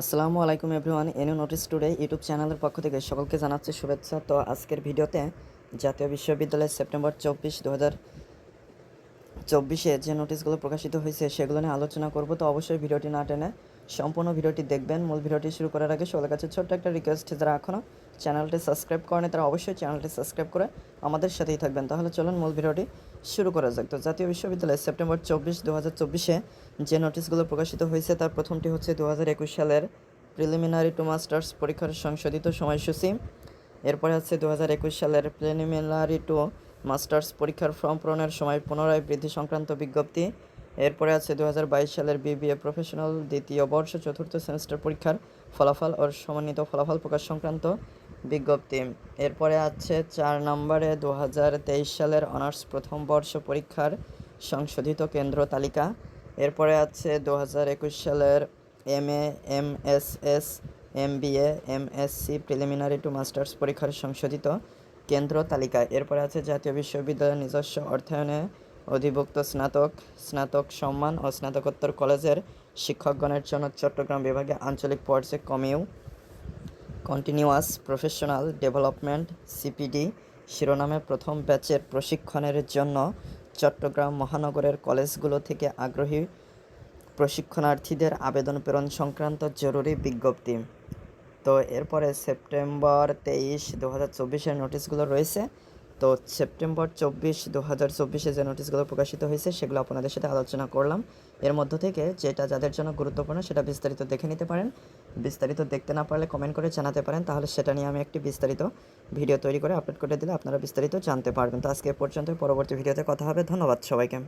আসসালামু আলাইকুম এভরিওয়ান, এনু নোটিস টুডে ইউটিউব চ্যানেলের পক্ষ থেকে সকলকে জানাচ্ছি শুভেচ্ছা। তো আজকের ভিডিওতে জাতীয় বিশ্ববিদ্যালয়ের সেপ্টেম্বর চব্বিশ দু চব্বিশে যে নোটিশগুলো প্রকাশিত হয়েছে সেগুলো নিয়ে আলোচনা করব, তো অবশ্যই ভিডিওটি না টেনে সম্পূর্ণ ভিডিওটি দেখবেন। মূল ভিডিওটি শুরু করার আগে সবার কাছে ছোট্ট একটা রিকোয়েস্ট যারা এখনও চ্যানেলটি সাবস্ক্রাইব করেনি তারা অবশ্যই চ্যানেলটি সাবস্ক্রাইব করে আমাদের সাথেই থাকবেন। তাহলে চলুন মূল ভিডিওটি শুরু করা যাক। তো জাতীয় বিশ্ববিদ্যালয়ে সেপ্টেম্বর চব্বিশ দু হাজার চব্বিশে যে নোটিশগুলো প্রকাশিত হয়েছে, তার প্রথমটি হচ্ছে দু হাজার একুশ সালের প্রিলিমিনারি টু মাস্টার্স পরীক্ষার সংশোধিত সময়সূচি। এরপরে আছে দু হাজার একুশ সালের প্রিলিমিনারি টু মাস্টার্স পরীক্ষার ফর্ম পূরণের সময় পুনরায় বৃদ্ধি সংক্রান্ত বিজ্ঞপ্তি। এরপরে আছে দু হাজার বাইশ সালের বিবিএ প্রফেশনাল দ্বিতীয় বর্ষ চতুর্থ সেমিস্টার পরীক্ষার ফলাফল ও সমন্বিত ফলাফল প্রকাশ সংক্রান্ত বিজ্ঞপ্তি। এরপরে আছে চার নম্বরে দু হাজার তেইশ সালের অনার্স প্রথম বর্ষ পরীক্ষার সংশোধিত কেন্দ্র তালিকা। এরপরে আছে দু হাজার একুশ সালের M A M S S M B A M S C preliminary to masters পরীক্ষার সংশোধিত কেন্দ্র তালিকা। এরপরে আছে জাতীয় বিশ্ববিদ্যালয়ের নিজস্ব অর্থায়নে অধিভুক্ত স্নাতক স্নাতক সম্মান ও স্নাতকোত্তর কলেজের শিক্ষকগণের জন্য চট্টগ্রাম বিভাগে আঞ্চলিক পর্যায়ে commu continuous professional development, CPD, শিরোনামে প্রথম ব্যাচের প্রশিক্ষণের জন্য চট্টগ্রাম মহানগরের কলেজগুলো থেকে আগ্রহী প্রশিক্ষণার্থীদের আবেদন প্রেরণ সংক্রান্ত জরুরি বিজ্ঞপ্তি। তো এরপরে সেপ্টেম্বর তেইশ দু হাজার চব্বিশের নোটিশগুলো রয়েছে। তো সেপ্টেম্বর চব্বিশ দু হাজার চব্বিশে যে নোটিশগুলো প্রকাশিত হয়েছে, সেগুলো আপনাদের সাথে আলোচনা করলাম। এর মধ্য থেকে যেটা যাদের জন্য গুরুত্বপূর্ণ, সেটা বিস্তারিত দেখে নিতে পারেন। বিস্তারিত দেখতে না পারলে কমেন্ট করে জানাতে পারেন, তাহলে সেটা নিয়ে আমি একটি বিস্তারিত ভিডিও তৈরি করে আপলোড করে দিলে আপনারা বিস্তারিত জানতে পারবেন। তো আজকে পর্যন্ত পরবর্তী ভিডিওতে কথা হবে। ধন্যবাদ সবাইকে।